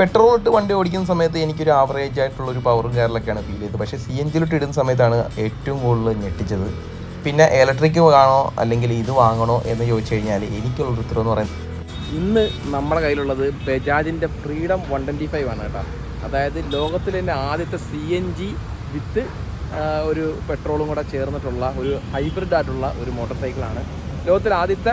Petrol ഇട്ട് വണ്ടി ഓടിക്കുന്ന സമയത്ത് എനിക്കൊരു ആവറേജ് ആയിട്ടുള്ള ഒരു പവറും കാര്യങ്ങളൊക്കെയാണ് ഫീൽ ചെയ്തത്. പക്ഷേ സി എൻ ജിയിലിട്ട് ഇടുന്ന സമയത്താണ് ഏറ്റവും കൂടുതൽ ഞെട്ടിച്ചത്. പിന്നെ ഇലക്ട്രിക് വാങ്ങണോ അല്ലെങ്കിൽ ഇത് വാങ്ങണോ എന്ന് ചോദിച്ചു കഴിഞ്ഞാൽ എനിക്കുള്ള ഉത്തരം എന്ന് പറയുന്നത് ഇന്ന് നമ്മുടെ കയ്യിലുള്ളത് ബജാജിന്റെ ഫ്രീഡം വൺ ട്വന്റി ഫൈവ് ആണ് കേട്ടോ. അതായത് ലോകത്തിൽ തന്നെ ആദ്യത്തെ സി എൻ ജി വിത്ത് ഒരു പെട്രോളും കൂടെ ചേർന്നിട്ടുള്ള ഒരു ഹൈബ്രിഡ് ആയിട്ടുള്ള ഒരു മോട്ടോർ സൈക്കിളാണ് ലോകത്തിലെ ആദ്യത്തെ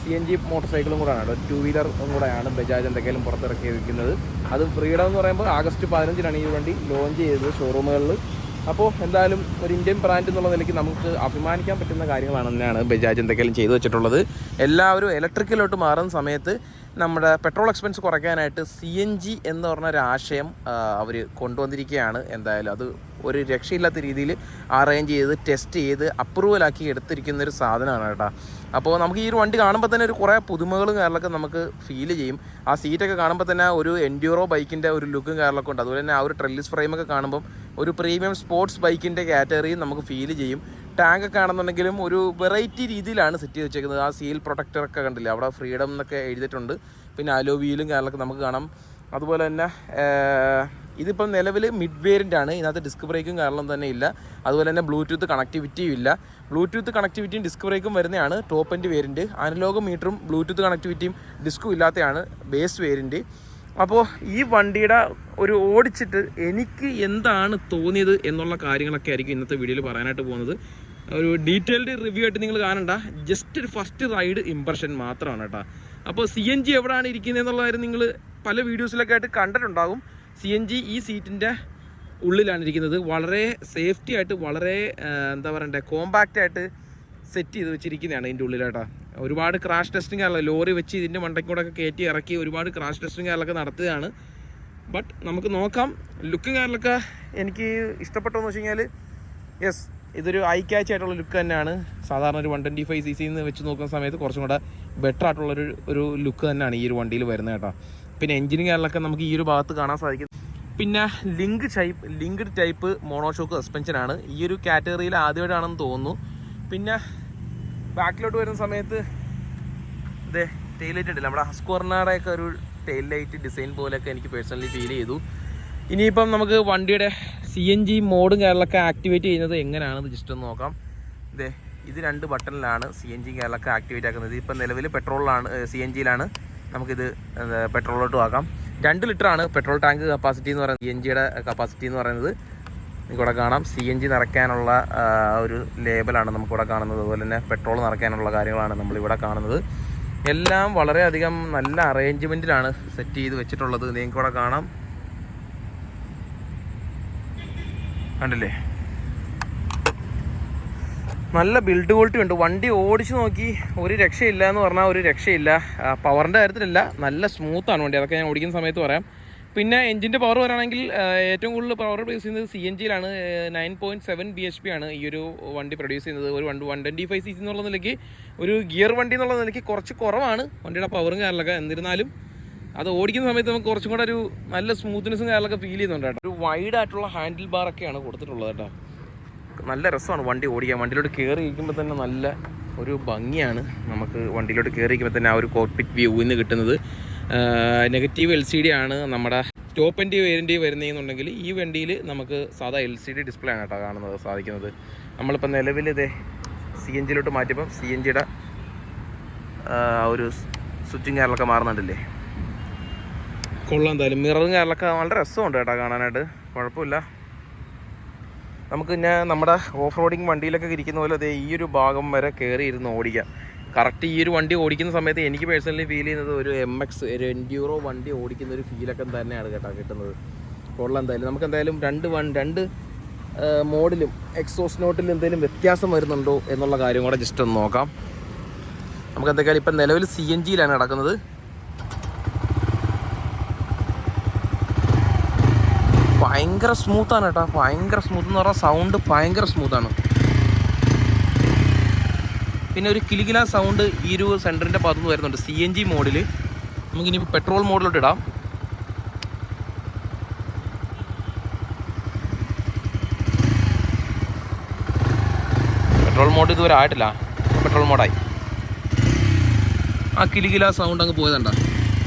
സി എൻ ജി മോട്ടോർ സൈക്കിളും കൂടെയാണ് ടു വീലറും കൂടെയാണ് ബജാജ് എന്തെങ്കിലും പുറത്തിറക്കിയിരിക്കുന്നത്. അത് ഫ്രീഡം എന്ന് പറയുമ്പോൾ ആഗസ്റ്റ് പതിനഞ്ചിനാണ് ഈ വണ്ടി ലോഞ്ച് ചെയ്തത് ഷോറൂമുകളിൽ അപ്പോൾ എന്തായാലും ഒരു ഇന്ത്യൻ ബ്രാൻഡ് എന്നുള്ള നിലയ്ക്ക് നമുക്ക് അഭിമാനിക്കാൻ പറ്റുന്ന കാര്യങ്ങളാണ് തന്നെയാണ് ബജാജ് എന്തെങ്കിലും ചെയ്തു വെച്ചിട്ടുള്ളത്. എല്ലാവരും ഇലക്ട്രിക്കലോട്ട് മാറുന്ന സമയത്ത് നമ്മുടെ പെട്രോൾ എക്സ്പെൻസ് കുറയ്ക്കാനായിട്ട് സി എൻ ജി എന്ന് പറഞ്ഞ ഒരു ആശയം അവർ കൊണ്ടുവന്നിരിക്കുകയാണ്. എന്തായാലും അത് ഒരു രക്ഷയില്ലാത്ത രീതിയിൽ അറേഞ്ച് ചെയ്ത് ടെസ്റ്റ് ചെയ്ത് അപ്രൂവലാക്കി എടുത്തിരിക്കുന്ന ഒരു സാധനമാണ് കേട്ടോ. അപ്പോൾ നമുക്ക് ഈ ഒരു വണ്ടി കാണുമ്പോൾ തന്നെ ഒരു കുറേ പുതുമകളും കാര്യങ്ങളൊക്കെ നമുക്ക് ഫീൽ ചെയ്യും. ആ സീറ്റൊക്കെ കാണുമ്പോൾ തന്നെ ഒരു എൻഡ്യൂറോ ബൈക്കിന്റെ ഒരു ലുക്കും കാര്യങ്ങളൊക്കെ ഉണ്ട്. അതുപോലെ തന്നെ ആ ഒരു ട്രെല്ലിസ് ഫ്രെയിമൊക്കെ കാണുമ്പോൾ ഒരു പ്രീമിയം സ്പോർട്സ് ബൈക്കിന്റെ കാറ്റഗറിയും നമുക്ക് ഫീൽ ചെയ്യും. ടാങ്ക് ഒക്കെ ആണെന്നുണ്ടെങ്കിലും ഒരു വെറൈറ്റി രീതിയിലാണ് സെറ്റ് ചെയ്ത് വെച്ചേക്കുന്നത്. ആ സീൽ പ്രൊട്ടക്ടറൊക്കെ കണ്ടില്ലേ? അവിടെ ഫ്രീഡം എന്നൊക്കെ എഴുതിയിട്ടുണ്ട്. പിന്നെ അലോ വീലും കാര്യങ്ങളൊക്കെ നമുക്ക് കാണാം. അതുപോലെ തന്നെ ഇതിപ്പം നിലവിൽ മിഡ് വേരിയന്റ് ആണ്. ഇതിനകത്ത് ഡിസ്ക് ബ്രേക്കും കാരണം തന്നെ ഇല്ല. അതുപോലെ തന്നെ ബ്ലൂടൂത്ത് കണക്ടിവിറ്റിയും ഇല്ല. ബ്ലൂടൂത്ത് കണക്ടിവിറ്റിയും ഡിസ്ക് ബ്രേക്കും വരുന്നതാണ് ടോപ്പ് എൻഡ് വേരിയന്റ് അനലോഗ് മീറ്ററും ബ്ലൂടൂത്ത് കണക്ടിവിറ്റിയും ഡിസ്കും ഇല്ലാത്തതാണ് ബേസ് വേരിയന്റ് അപ്പോൾ ഈ വണ്ടിയുടെ ഒരു ഓടിച്ചിട്ട് എനിക്ക് എന്താണ് തോന്നിയത് എന്നുള്ള കാര്യങ്ങളൊക്കെ ആയിരിക്കും ഇന്നത്തെ വീഡിയോയിൽ പറയാനായിട്ട് പോകുന്നത്. ഒരു ഡീറ്റെയിൽഡ് റിവ്യൂ ആയിട്ട് നിങ്ങൾ കാണണ്ട. ജസ്റ്റ് ഒരു ഫസ്റ്റ് റൈഡ് ഇമ്പ്രഷൻ മാത്രമാണ് കേട്ടോ. അപ്പോൾ സി എൻ ജി എവിടെയാണ് ഇരിക്കുന്നത് എന്നുള്ള കാര്യം നിങ്ങൾ പല വീഡിയോസിലൊക്കെ ആയിട്ട് കണ്ടിട്ടുണ്ടാകും. സി എൻ ജി ഈ സീറ്റിന്റെ ഉള്ളിലാണ് ഇരിക്കുന്നത്. വളരെ സേഫ്റ്റി ആയിട്ട് വളരെ എന്താ പറയണ്ടേ കോമ്പാക്റ്റ് ആയിട്ട് സെറ്റ് ചെയ്ത് വെച്ചിരിക്കുന്നതാണ് ഇതിന്റെ ഉള്ളിലാട്ടാ. ഒരുപാട് ക്രാഷ് ടെസ്റ്റിംഗ് ആണല്ലോ ലോറി വെച്ച് ഇതിന്റെ മണ്ടയ്ക്ക് കൂടെ ഒക്കെ കയറ്റി ഇറക്കി ഒരുപാട് ക്രാഷ് ടെസ്റ്റിംഗ് കാര്യങ്ങളൊക്കെ നടത്തുകയാണ്. ബട്ട് നമുക്ക് നോക്കാം ലുക്കും കാര്യങ്ങളൊക്കെ എനിക്ക് ഇഷ്ടപ്പെട്ടതെന്ന് വെച്ച് കഴിഞ്ഞാൽ യെസ് ഇതൊരു ഐ ക്യാച്ച് ആയിട്ടുള്ള ലുക്ക് തന്നെയാണ്. സാധാരണ ഒരു വൺ ട്വന്റി ഫൈവ് സി സിന്ന് വെച്ച് നോക്കുന്ന സമയത്ത് കുറച്ചും കൂടെ ബെറ്റർ ആയിട്ടുള്ളൊരു ഒരു ലുക്ക് തന്നെയാണ് ഈ ഒരു വണ്ടിയിൽ വരുന്നത് കേട്ടോ. പിന്നെ എഞ്ചിനും കാര്യങ്ങളൊക്കെ നമുക്ക് ഈ ഒരു ഭാഗത്ത് കാണാൻ സാധിക്കും. പിന്നെ link type linked type monoshock സസ്പെൻഷനാണ് ഈ ഒരു കാറ്റഗറിയിൽ ആദ്യമായിട്ടാണെന്ന് തോന്നുന്നു. പിന്നെ ബാക്കിലോട്ട് വരുന്ന സമയത്ത് ഇതേ ടെയിൽ ലൈറ്റ് ഉണ്ടല്ലോ നമ്മുടെ ഹസ്കോർണാടൊക്കെ ഒരു ടെയിൽ ലൈറ്റ് ഡിസൈൻ പോലെയൊക്കെ എനിക്ക് പേഴ്സണലി ഫീൽ ചെയ്തു. ഇനിയിപ്പം നമുക്ക് വണ്ടിയുടെ സി എൻ ജി മോഡും കാര്യങ്ങളൊക്കെ ആക്ടിവേറ്റ് ചെയ്യുന്നത് എങ്ങനെയാണെന്ന് ജസ്റ്റ് ഒന്ന് നോക്കാം. ഇതേ ഇത് രണ്ട് ബട്ടണിലാണ് സി എൻ ജി കാര്യങ്ങളൊക്കെ ആക്ടിവേറ്റ് ആക്കുന്നത്. ഇപ്പം നിലവിൽ പെട്രോളിലാണ് സി എൻ ജിയിലാണ് നമുക്കിത് പെട്രോളിലോട്ട് ആക്കാം. രണ്ട് ലിറ്ററാണ് പെട്രോൾ ടാങ്ക് കപ്പാസിറ്റി എന്ന് പറയുന്നത്. സി എൻ ജിയുടെ കപ്പാസിറ്റി എന്ന് പറയുന്നത്. നമുക്കിവിടെ കാണാം. സി എൻ ജി നിറയ്ക്കാനുള്ള ഒരു ലേബലാണ് നമുക്കിവിടെ കാണുന്നത്. അതുപോലെ തന്നെ പെട്രോൾ നിറയ്ക്കാനുള്ള കാര്യങ്ങളാണ് നമ്മളിവിടെ കാണുന്നത്. എല്ലാം വളരെയധികം നല്ല അറേഞ്ച്മെന്റിലാണ് സെറ്റ് ചെയ്ത് വെച്ചിട്ടുള്ളത്. നിങ്ങൾക്കിവിടെ കാണാം. കണ്ടില്ലേ? നല്ല ബിൽഡ് ക്വാളിറ്റി ഉണ്ട്. വണ്ടി ഓടിച്ചു നോക്കി ഒരു രക്ഷയില്ല എന്ന് പറഞ്ഞാൽ ഒരു രക്ഷയില്ല. പവറിന്റെ കാര്യത്തിലല്ല നല്ല സ്മൂത്താണ് വണ്ടി. അതൊക്കെ ഞാൻ ഓടിക്കുന്ന സമയത്ത് പറയാം. പിന്നെ എഞ്ചിന്റെ പവർ വരാണെങ്കിൽ ഏറ്റവും കൂടുതൽ പവർ പ്രൊഡ്യൂസ് ചെയ്യുന്നത് C N ജിയിലാണ് nine point seven B H P ആണ് ഈ ഒരു വണ്ടി പ്രൊഡ്യൂസ് ചെയ്യുന്നത്. ഒരു one one twenty five C C എന്നുള്ള നിലയ്ക്ക് ഒരു ഗിയർ വണ്ടി എന്നുള്ള നിലയ്ക്ക് കുറച്ച് കുറവാണ് വണ്ടിയുടെ പവറും കാര്യങ്ങളൊക്കെ. എന്നിരുന്നാലും അത് ഓടിക്കുന്ന സമയത്ത് നമുക്ക് കുറച്ചും കൂടെ ഒരു നല്ല സ്മൂത്ത്നെസ്സും കാര്യങ്ങളൊക്കെ ഫീൽ ചെയ്യുന്നുണ്ട് കേട്ടോ. ഒരു വൈഡ് ആയിട്ടുള്ള ഹാൻഡിൽ ബാറൊക്കെയാണ് കൊടുത്തിട്ടുള്ളത് കേട്ടോ. നല്ല രസമാണ് വണ്ടി ഓടിക്കാൻ. വണ്ടിയിലോട്ട് കയറി ഇരിക്കുമ്പോൾ തന്നെ നല്ല ഒരു ഭംഗിയാണ് നമുക്ക് വണ്ടിയിലോട്ട് കയറി ഇരിക്കുമ്പോൾ തന്നെ ആ ഒരു കോക്പിറ്റ് വ്യൂവിൽ നിന്ന് കിട്ടുന്നത്. നെഗറ്റീവ് എൽ സി ഡി ആണ് നമ്മുടെ ടോപ്പ് എന്റെ വേരിയന്റ് വരുന്നതെന്നുണ്ടെങ്കിൽ ഈ വണ്ടിയിൽ നമുക്ക് സാധാ എൽ സി ഡി ഡിസ്പ്ലേ ആണ് കേട്ടോ കാണുന്നത് സാധിക്കുന്നത്. നമ്മളിപ്പോൾ നിലവിൽ ഇതേ സി എൻ ജിയിലോട്ട് മാറ്റിയപ്പം സി എൻ ജിയുടെ ഒരു സ്വിച്ചിങ് കാര്യങ്ങളൊക്കെ മാറുന്നുണ്ടല്ലേ? കൊള്ളാം എന്തായാലും. മിററും കാര്യങ്ങളൊക്കെ വളരെ രസമുണ്ട് കേട്ടോ കാണാനായിട്ട്. കുഴപ്പമില്ല. നമുക്ക് പിന്നെ നമ്മുടെ ഓഫ് റോഡിങ് വണ്ടിയിലൊക്കെ ഇരിക്കുന്ന പോലെ അതേ ഈ ഒരു ഭാഗം വരെ കയറി ഇരുന്ന് ഓടിക്കാം. കറക്റ്റ് ഈ ഒരു വണ്ടി ഓടിക്കുന്ന സമയത്ത് എനിക്ക് പേഴ്സണലി ഫീൽ ചെയ്യുന്നത് ഒരു എം എക്സ് ഒരു എൻഡ്യൂറോ വണ്ടി ഓടിക്കുന്ന ഒരു ഫീലൊക്കെ തന്നെയാണ് കേട്ടോ കിട്ടുന്നത്. കൊള്ളാം എന്തായാലും. നമുക്ക് എന്തായാലും രണ്ട് വൺ രണ്ട് മോഡിലും എക്സോസ് നോട്ടിലും എന്തെങ്കിലും വ്യത്യാസം വരുന്നുണ്ടോ എന്നുള്ള കാര്യം കൂടെ ജസ്റ്റ് ഒന്ന് നോക്കാം. നമുക്ക് എന്തൊക്കെയാണ് ഇപ്പം നിലവിൽ സി എൻ ജിയിലാണ് കിടക്കുന്നത് ഭയങ്കര സ്മൂത്താണ് കേട്ടോ. ഭയങ്കര സ്മൂത്ത് എന്ന് പറഞ്ഞാൽ സൗണ്ട് ഭയങ്കര സ്മൂത്താണ് പിന്നെ ഒരു കിലികില സൗണ്ട് ഈ ഒരു സെന്ററിന്റെ ഭാഗത്തുനിന്ന് വരുന്നുണ്ട്. സി എൻ ജി മോഡിൽ നമുക്കിനി പെട്രോൾ മോഡിലോട്ട് ഇടാം. പെട്രോൾ മോഡ് ഇതുവരെ ആയിട്ടില്ല. പെട്രോൾ മോഡായി ആ കിലികില സൗണ്ട് അങ്ങ് പോയതണ്ട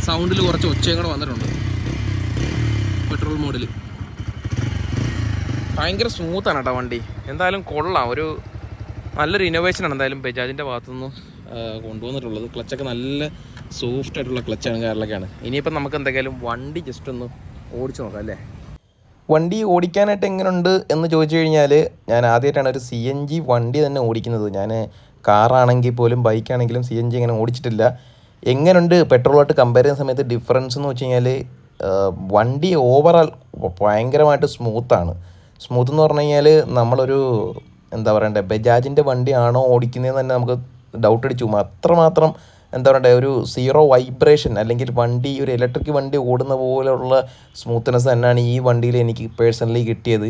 സൗണ്ടിൽ കുറച്ച് ഒച്ചയും കൂടെ വന്നിട്ടുണ്ട്. പെട്രോൾ മോഡിൽ ഭയങ്കര സ്മൂത്താണ് കേട്ടോ വണ്ടി. എന്തായാലും കൊള്ളാം. ഒരു നല്ലൊരു ഇന്നോവേഷനാണ് എന്തായാലും ബജാജിന്റെ ഭാഗത്തുനിന്ന് കൊണ്ടുവന്നിട്ടുള്ളത്. ക്ലച്ചൊക്കെ നല്ല സോഫ്റ്റ് ആയിട്ടുള്ള ക്ലച്ചാണ് കാറിലൊക്കെയാണ് ഇനിയിപ്പം നമുക്ക് എന്തെങ്കിലും വണ്ടി ജസ്റ്റ് ഒന്ന് ഓടിച്ചു നോക്കാം അല്ലേ? വണ്ടി ഓടിക്കാനായിട്ട് എങ്ങനെയുണ്ട് എന്ന് ചോദിച്ചു കഴിഞ്ഞാൽ ഞാൻ ആദ്യമായിട്ടാണ് ഒരു സി എൻ ജി വണ്ടി തന്നെ ഓടിക്കുന്നത്. ഞാൻ കാറാണെങ്കിൽ പോലും ബൈക്കാണെങ്കിലും സി എൻ ജി അങ്ങനെ ഓടിച്ചിട്ടില്ല. എങ്ങനെയുണ്ട് പെട്രോളായിട്ട് കമ്പയർ ചെയ്യുന്ന സമയത്ത് ഡിഫറൻസ് എന്ന് വെച്ച് കഴിഞ്ഞാൽ വണ്ടി ഓവറാൾ ഭയങ്കരമായിട്ട് സ്മൂത്താണ് സ്മൂത്ത് എന്ന് പറഞ്ഞു കഴിഞ്ഞാൽ നമ്മളൊരു എന്താ പറയണ്ടേ ബജാജിന്റെ വണ്ടിയാണോ ഓടിക്കുന്നതെന്ന് തന്നെ നമുക്ക് ഡൗട്ട് അടിച്ചു. അത്രമാത്രം എന്താ പറയണ്ടേ ഒരു സീറോ വൈബ്രേഷൻ അല്ലെങ്കിൽ വണ്ടി ഒരു ഇലക്ട്രിക് വണ്ടി ഓടുന്ന പോലെയുള്ള സ്മൂത്ത്നെസ് തന്നെയാണ് ഈ വണ്ടിയിൽ എനിക്ക് പേഴ്സണലി കിട്ടിയത്.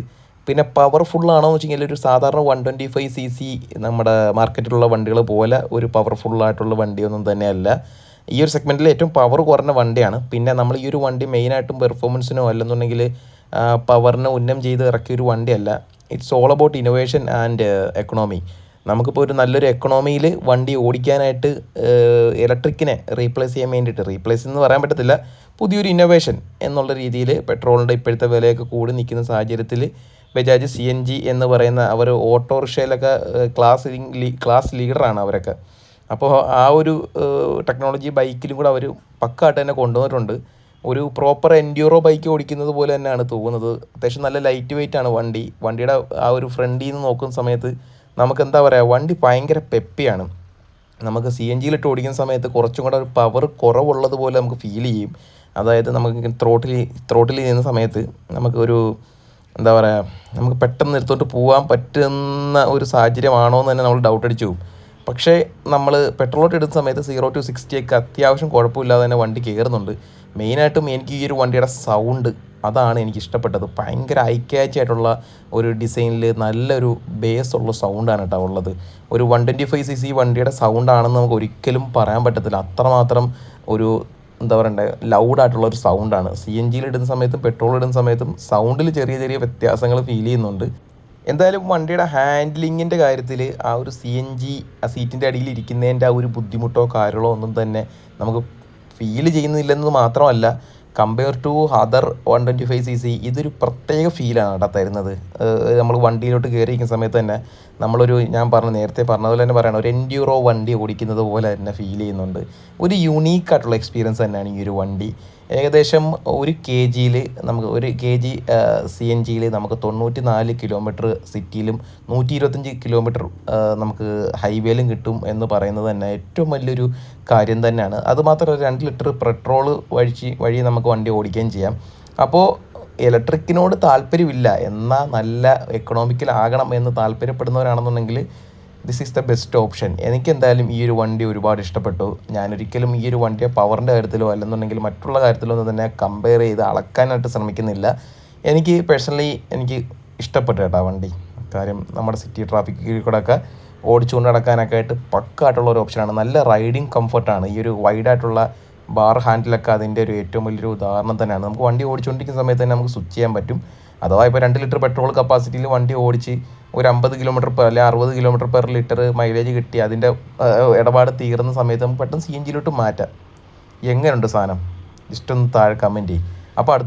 പിന്നെ പവർഫുൾ ആണോ എന്ന് വെച്ച് കഴിഞ്ഞാൽ ഒരു സാധാരണ one twenty five C C നമ്മുടെ മാർക്കറ്റിലുള്ള വണ്ടികൾ പോലെ ഒരു പവർഫുള്ളായിട്ടുള്ള വണ്ടിയൊന്നും തന്നെയല്ല. ഈ ഒരു സെഗ്മെന്റിൽ ഏറ്റവും പവർ കുറഞ്ഞ വണ്ടിയാണ്. പിന്നെ നമ്മൾ ഈ ഒരു വണ്ടി മെയിനായിട്ടും പെർഫോമൻസിനോ അല്ലെന്നുണ്ടെങ്കിൽ പവറിനെ ഉന്നം ചെയ്ത് ഇറക്കിയ ഒരു വണ്ടിയല്ല. It's all about innovation and economy നമുക്കിപ്പോൾ ഒരു നല്ലൊരു എക്കണോമിയിൽ വണ്ടി ഓടിക്കാനായിട്ട് ഇലക്ട്രിക്കിനെ റീപ്ലേസ് ചെയ്യാൻ വേണ്ടിയിട്ട് റീപ്ലേസ് എന്ന് പറയാൻ പറ്റത്തില്ല പുതിയൊരു ഇന്നോവേഷൻ എന്നുള്ള രീതിയിൽ പെട്രോളിന്റെ ഇപ്പോഴത്തെ വിലയൊക്കെ കൂടി നിൽക്കുന്ന സാഹചര്യത്തിൽ ബജാജ് സി എൻ ജി എന്ന് പറയുന്ന അവർ ഓട്ടോറിക്ഷയിലൊക്കെ ക്ലാസ് ക്ലാസ് ലീഡറാണ് അവരൊക്കെ. അപ്പോൾ ആ ഒരു ടെക്നോളജി ബൈക്കിലും കൂടെ അവർ പക്കായിട്ട് തന്നെ കൊണ്ടുവന്നിട്ടുണ്ട്. ഒരു പ്രോപ്പർ എൻഡ്യൂറോ ബൈക്ക് ഓടിക്കുന്നത് പോലെ തന്നെയാണ് തോന്നുന്നത്. അത്യാവശ്യം നല്ല ലൈറ്റ് വെയിറ്റ് ആണ് വണ്ടി. വണ്ടിയുടെ ആ ഒരു ഫ്രണ്ടിൽ നിന്ന് നോക്കുന്ന സമയത്ത് നമുക്ക് എന്താ പറയുക വണ്ടി ഭയങ്കര പെപ്പിയാണ് നമുക്ക് സി എൻ ജിയിലിട്ട് ഓടിക്കുന്ന സമയത്ത് കുറച്ചും കൂടെ ഒരു പവർ കുറവുള്ളതുപോലെ നമുക്ക് ഫീൽ ചെയ്യും. അതായത് നമുക്ക് ത്രോട്ടിൽ ത്രോട്ടിൽ ചെയ്യുന്ന സമയത്ത് നമുക്ക് ഒരു എന്താ പറയുക നമുക്ക് പെട്ടെന്ന് നിർത്തോട്ട് പോകാൻ പറ്റുന്ന ഒരു സാഹചര്യമാണോ എന്ന് തന്നെ നമ്മൾ ഡൗട്ട് അടിച്ചു പോകും പക്ഷേ നമ്മൾ പെട്രോളോട്ട് ഇടുന്ന സമയത്ത് സീറോ ടു സിക്സ്റ്റി ഒക്കെ അത്യാവശ്യം കുഴപ്പമില്ലാതെ തന്നെ വണ്ടി കയറുന്നുണ്ട് മെയിനായിട്ടും എനിക്ക് ഈ ഒരു വണ്ടിയുടെ സൗണ്ട് അതാണ് എനിക്ക് ഇഷ്ടപ്പെട്ടത് ഭയങ്കര ഐ ക്യാച്ച് ആയിട്ടുള്ള ഒരു ഡിസൈനിൽ നല്ലൊരു ബേസ് ഉള്ള സൗണ്ടാണ് കേട്ടോ ഉള്ളത്. ഒരു one twenty five C C വണ്ടിയുടെ സൗണ്ടാണെന്ന് നമുക്ക് ഒരിക്കലും പറയാൻ പറ്റത്തില്ല. അത്രമാത്രം ഒരു എന്താ പറയണ്ടേ ലൗഡായിട്ടുള്ള ഒരു സൗണ്ടാണ് സി എൻ ജിയിൽ ഇടുന്ന സമയത്തും പെട്രോൾ ഇടുന്ന സമയത്തും സൗണ്ടിൽ ചെറിയ ചെറിയ വ്യത്യാസങ്ങൾ ഫീൽ ചെയ്യുന്നുണ്ട്. എന്തായാലും വണ്ടിയുടെ ഹാൻഡ്ലിങ്ങിന്റെ കാര്യത്തിൽ ആ ഒരു സി എൻ ജി ആ സീറ്റിന്റെ അടിയിൽ ഇരിക്കുന്നതിന്റെ ആ ഒരു ബുദ്ധിമുട്ടോ കാര്യങ്ങളോ ഒന്നും തന്നെ നമുക്ക് ഫീൽ ചെയ്യുന്നില്ലെന്നത് മാത്രമല്ല compare to other one twenty five C C ഇതൊരു പ്രത്യേക ഫീലാണ് കേട്ടോ തരുന്നത്. നമ്മൾ വണ്ടിയിലോട്ട് കയറിയിരിക്കുന്ന സമയത്ത് തന്നെ നമ്മളൊരു ഞാൻ പറഞ്ഞ നേരത്തെ പറഞ്ഞതുപോലെ തന്നെ പറയണം ഒരു എൻഡ്യൂറോ വണ്ടി ഓടിക്കുന്നത് പോലെ തന്നെ ഫീൽ ചെയ്യുന്നുണ്ട്. ഒരു യുണീക്ക് ആയിട്ടുള്ള എക്സ്പീരിയൻസ് തന്നെയാണ് ഈ ഒരു വണ്ടി. ഏകദേശം ഒരു കെ ജിയിൽ നമുക്ക് ഒരു കെ ജി സി എൻ ജിയിൽ നമുക്ക് തൊണ്ണൂറ്റി നാല് കിലോമീറ്റർ സിറ്റിയിലും നൂറ്റി ഇരുപത്തഞ്ച് കിലോമീറ്റർ നമുക്ക് ഹൈവേയിലും കിട്ടും എന്ന് പറയുന്നത് തന്നെ ഏറ്റവും വലിയൊരു കാര്യം തന്നെയാണ്. അതുമാത്രമല്ല രണ്ട് ലിറ്റർ പെട്രോൾ വഴി വഴി നമുക്ക് വണ്ടി ഓടിക്കുകയും ചെയ്യാം. അപ്പോൾ ഇലക്ട്രിക്കിനോട് താല്പര്യമില്ല. എന്നാൽ നല്ല എക്കണോമിക്കൽ ആകണം എന്ന് താല്പര്യപ്പെടുന്നവരാണെന്നുണ്ടെങ്കിൽ this is the best option എനിക്ക് എന്തായാലും ഈ ഒരു വണ്ടി ഒരുപാട് ഇഷ്ടപ്പെട്ടു. ഞാനൊരിക്കലും ഈ ഒരു വണ്ടിയെ പവറിന്റെ കാര്യത്തിലോ അല്ലെന്നുണ്ടെങ്കിൽ മറ്റുള്ള കാര്യത്തിലോ ഒന്നും തന്നെ കമ്പയർ ചെയ്ത് അളക്കാനായിട്ട് ശ്രമിക്കുന്നില്ല. എനിക്ക് പേഴ്സണലി എനിക്ക് ഇഷ്ടപ്പെട്ടു കേട്ടോ വണ്ടി. കാര്യം നമ്മുടെ സിറ്റി ട്രാഫിക്കിൽ കൂടെ ഒക്കെ ഓടിച്ചുകൊണ്ട് നടക്കാനൊക്കെ ആയിട്ട് പക്കായിട്ടുള്ള ഒരു ഓപ്ഷനാണ് നല്ല റൈഡിങ് കംഫർട്ടാണ് ഈ ഒരു വൈഡായിട്ടുള്ള ബാർ ഹാൻഡിലൊക്കെ അതിന്റെ ഒരു ഏറ്റവും വലിയൊരു ഉദാഹരണം തന്നെയാണ്. നമുക്ക് വണ്ടി ഓടിച്ചുകൊണ്ടിരിക്കുന്ന സമയത്ത് തന്നെ നമുക്ക് സ്വിച്ച് ചെയ്യാൻ പറ്റും. അഥവാ ഇപ്പോൾ രണ്ട് ലിറ്റർ പെട്രോൾ കപ്പാസിറ്റിയിൽ വണ്ടി ഓടിച്ച് ഒരു അമ്പത് കിലോമീറ്റർ പെർ അല്ലെങ്കിൽ അറുപത് കിലോമീറ്റർ പെർ ലിറ്റർ മൈലേജ് കിട്ടി അതിന്റെ ഇടപാട് തീർന്ന സമയത്ത് നമുക്ക് പെട്ടെന്ന് സി എൻ ജിയിലോട്ട് മാറ്റാം. എങ്ങനെയുണ്ട് സാധനം? ജസ്റ്റ് ഒന്ന് താഴെ കമന്റ് ചെയ്യും. അപ്പോൾ അടുത്ത